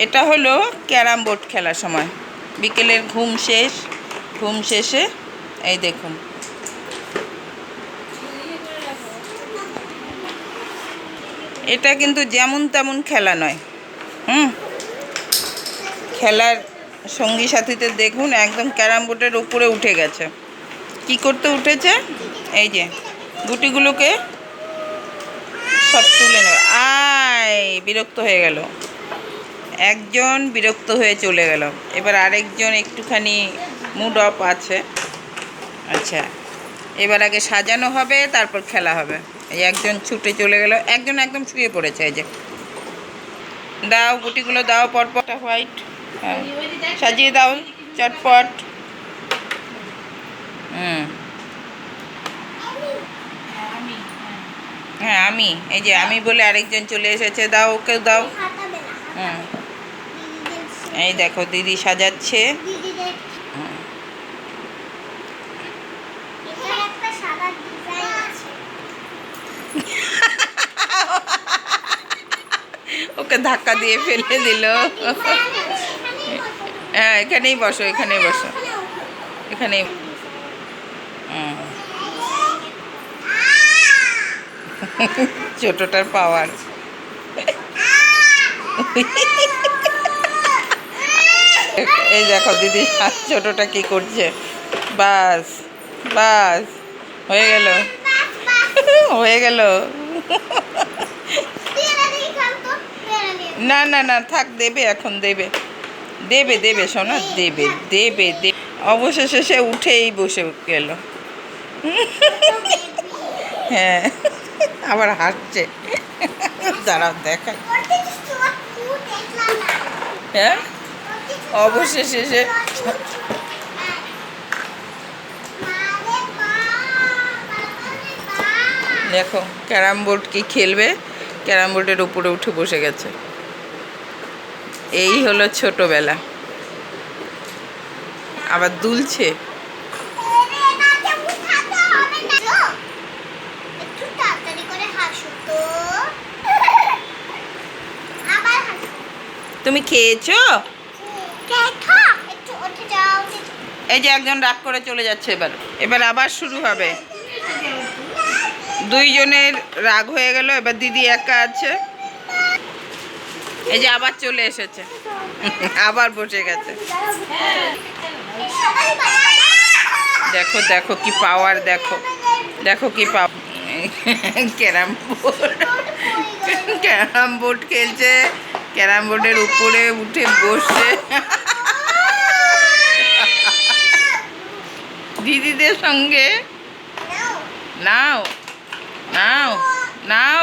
এটা হলো carrom board খেলার সময়। বিকেলের ঘুম শেষ, ঘুম শেষে, এই দেখুন। এটা কিন্তু যেমন তেমন খেলা নয়। হুম? খেলার সঙ্গী সাথীদের দেখুন, একদম ক্যারাম বোর্ডের উপরে উঠে গেছে। কি করতে উঠেছে? এই যে, গুটিগুলোকে সব তুলে নেবে। আয়, বিরক্ত হয়ে গেল। একজন বিরক্ত হয়ে চলে গেল। এবার আরেকজন একটুখানি মুড অফ আছে। আচ্ছা এবার আগে সাজানো হবে, তারপর খেলা হবে। এই একজন ছুটে চলে গেল। একজন একদম শুয়ে পড়েছে, এই যে। দাও গুটিগুলো, দাও পরপর। হোয়াইট হ্যাঁ। সাজিয়ে দাও, চটপট। হুম। হ্যাঁ আমি। এই যে আমি বলে আরেকজন চলে এসেছে। দাও ওকে, দাও। হুম। এই দেখো দিদি সাজাচ্ছে। ওকে ধাক্কা দিয়ে ফেলে দিল। হ্যাঁ এখানেই বসো এখানেই বসো। এখানেই। ছোটটার পাওয়ার এই দেখো দিদি ছোটটা কি করছে? বাস বাস হয়ে গেল। হয়ে গেল। না না না থাক দেবে এখন দেবে। দেবে দেবে শোনা দেবে দেবে দেবে অবশেষে সে উঠেই বসে গেল। হ্যাঁ আবার হাসছে দাঁড়াও দেখা হ্যাঁ? অবশেষে সে দেখো, ক্যারাম বোর্ড কি খেলবে? ক্যারাম বোর্ডের উপরে উঠে বসে গেছে। এই হলো ছোটবেলা। আবার দুলছে। তুমি খেয়েছো দেখা একটু উঠে যাও এই যে একজন রাগ করে চলে যাচ্ছে এবার। এবার আবার শুরু হবে। দুইজনের রাগ হয়ে গেল, এবার দিদি একা আছে। এই যে আবার চলে এসেছে। আবার বসে গেছে। দেখো দেখো কি পাওয়ার দেখো। দেখো কি ক্যারাম বোর্ড। ক্যারাম বোর্ড খেলছে। ক্যারাম বোর্ডের উপরে উঠে বসে সঙ্গে নাও নাও নাও